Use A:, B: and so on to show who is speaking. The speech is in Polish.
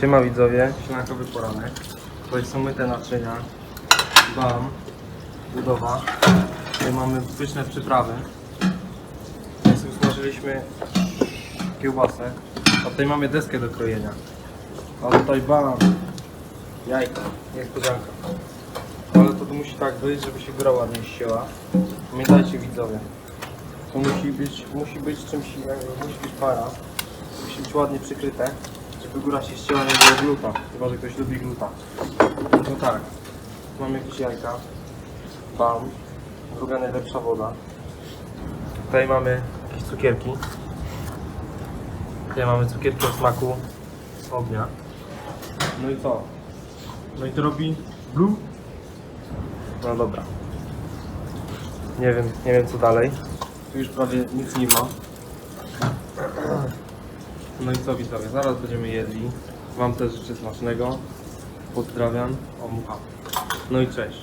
A: Siema widzowie, śniadankowy poranek. Tutaj są myte naczynia. Bam. Budowa. Tutaj mamy pyszne przyprawy. Tutaj sobie smażyliśmy kiełbasę. A tutaj mamy deskę do krojenia. A tutaj bam. Jajka. Niespodzianka. Ale to musi tak być, żeby się góra ładnie ścięła. Pamiętajcie widzowie. To musi być, musi być czymś, musi być para. Musi być ładnie przykryte, żeby góra się ścięła, nie było gluta. Chyba, że ktoś lubi gluta. No tak. Tu Mamy jakieś jajka. Bam. Druga najlepsza woda. Tutaj mamy jakieś cukierki. Tutaj mamy cukierki o smaku ognia. No i co? No i to robi blue? No dobra. Nie wiem, nie wiem co dalej. Tu już prawie nic nie ma. No i co widzowie, zaraz będziemy jedli. Wam też życzę smacznego. Pozdrawiam. O. No i cześć.